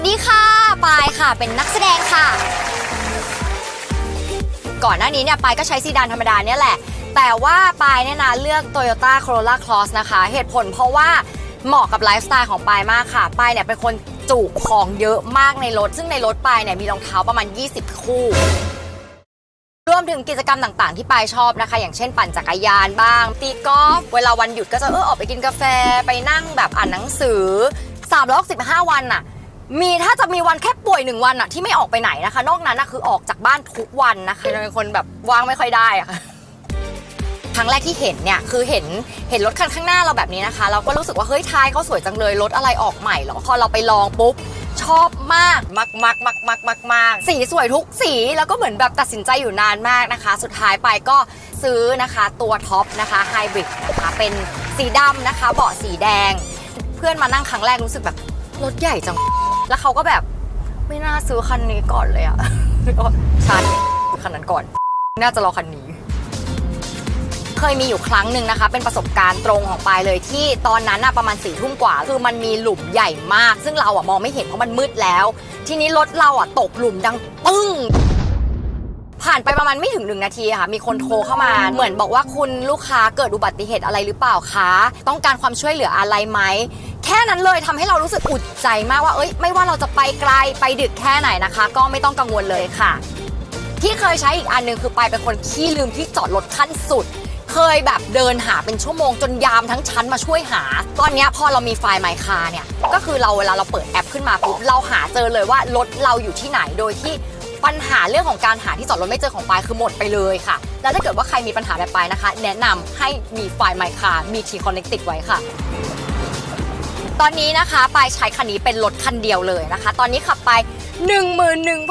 สดีค่ะ ปายค่ะ เป็นนักแสดงค่ะ ก่อนหน้านี้เนี่ยปายก็ใช้ซีดานธรรมดาเนี่ยแหละ แต่ว่าปายเนี่ยนะเลือก Toyota Corolla Cross นะคะ เหตุผลเพราะว่าเหมาะกับไลฟ์สไตล์ของปายมากค่ะ ปายเนี่ยเป็นคนจุของเยอะมากในรถ ซึ่งในรถปายเนี่ยมีรองเท้าประมาณ 20 คู่ รวมถึงกิจกรรมต่างๆ ที่ปายชอบนะคะ อย่างเช่นปั่นจักรยานบ้าง ตีกอล์ฟ เวลาวันหยุดก็จะเออออกไปกินกาแฟ ไปนั่งแบบอ่านหนังสือ365 วันน่ะ มีถ้าจะมีวันแค่ป่วยหนึ่งวันอะที่ไม่ออกไปไหนนะคะ นอกนั้นอะคือออกจากบ้านทุกวันนะคะเป็นคนแบบว่างไม่ค่อยได้อะค่ะครั้งแรกที่เห็นเนี่ยคือเห็นเห็นรถคันข้างหน้าเราแบบนี้นะคะ เราก็รู้สึกว่าเฮ้ยท้ายเขาสวยจังเลยรถอะไรออกใหม่เหรอพอเราไปลองปุ๊บชอบมากมากมากมากมากมากมากสีสวยทุกสีแล้วก็เหมือนแบบตัดสินใจอยู่นานมากนะคะ สุดท้ายไปก็ซื้อนะคะตัวท็อปนะคะไฮบริดนะคะเป็นสีดำนะคะเบาะสีแดง เพื่อนมานั่งครั้งแรกรู้สึกแบบรถใหญ่จัง แล้วเขาก็แบบไม่น่าซื้อคันนี้ก่อนเลยอะชัดคันนั้นก่อน น่าจะรอคันนี้ เคยมีอยู่ครั้งหนึ่งนะคะ เป็นประสบการณ์ตรงของปายเลยที่ตอนนั้นน่ะประมาณสี่ทุ่มกว่า คือมันมีหลุมใหญ่มาก ซึ่งเราอะมองไม่เห็นเพราะมันมืดแล้ว ทีนี้รถเราอะตกหลุมดังปึ้งผ่านไปประมาณไม่ถึงหนึ่งนาทีค่ะ มีคนโทรเข้ามา เหมือนบอกว่าคุณลูกค้าเกิดอุบัติเหตุอะไรหรือเปล่าคะ ต้องการความช่วยเหลืออะไรไหม ค่นั้นเลยทำให้เรารู้สึกอุ่นใจมากว่าเอ้ยไม่ว่าเราจะไปไกลไปดึกแค่ไหนนะคะ ก็ไม่ต้องกังวลเลยค่ะ ที่เคยใช้อีกอันหนึ่งคือไปเป็นคนขี้ลืมที่จอดรถขั้นสุด เคยแบบเดินหาเป็นชั่วโมงจนยามทั้งชั้นมาช่วยหา ตอนนี้พอเรามีไฟล์ My Car เนี่ยก็คือเราเวลาเราเปิดแอปขึ้นมาปุ๊บเราหาเจอเลยว่ารถเราอยู่ที่ไหนโดยที่ปัญหาเรื่องของการหาที่จอดรถไม่เจอของปายคือหมดไปเลยค่ะ แล้วถ้าเกิดว่าใครมีปัญหาแบบปายนะคะ แนะนำให้มีไฟล์ My Car มี T Connect ติดไว้ค่ะ ตอนนี้นะคะปายใช้คันนี้เป็นรถคันเดียวเลยนะคะ ตอนนี้ขับไป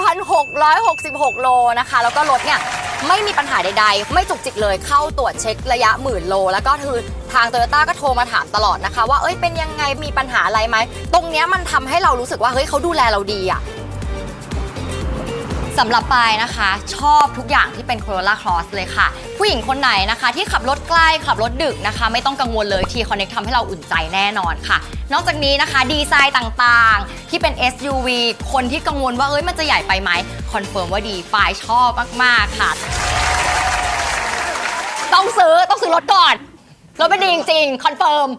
11,666 โลนะคะ แล้วก็รถเนี่ยไม่มีปัญหาใดๆ ไม่จุกจิกเลยเข้าตรวจเช็คระยะหมื่นโล แล้วก็คือทางโตโยต้าก็โทรมาถามตลอดนะคะ ว่าเอ้ยเป็นยังไงมีปัญหาอะไรไหม ตรงเนี้ยมันทำให้เรารู้สึกว่าเฮ้ยเขาดูแลเราดีอะ สำหรับปายนะคะ ชอบทุกอย่างที่เป็น Corolla Cross เลยค่ะ ผู้หญิงคนไหนนะคะ ที่ขับรถใกล้ขับรถดึกนะคะ ไม่ต้องกังวลเลย T Connect ทำให้เราอุ่นใจแน่นอนค่ะ นอกจากนี้นะคะดีไซน์ต่างๆ ที่เป็น SUV คนที่กังวลว่าเอ้ยมันจะใหญ่ไปไหมคอนเฟิร์มว่าดีปายชอบมากๆค่ะ ต้องซื้อต้องซื้อรถก่อนรถเป็นดีจริงๆคอนเฟิร์ม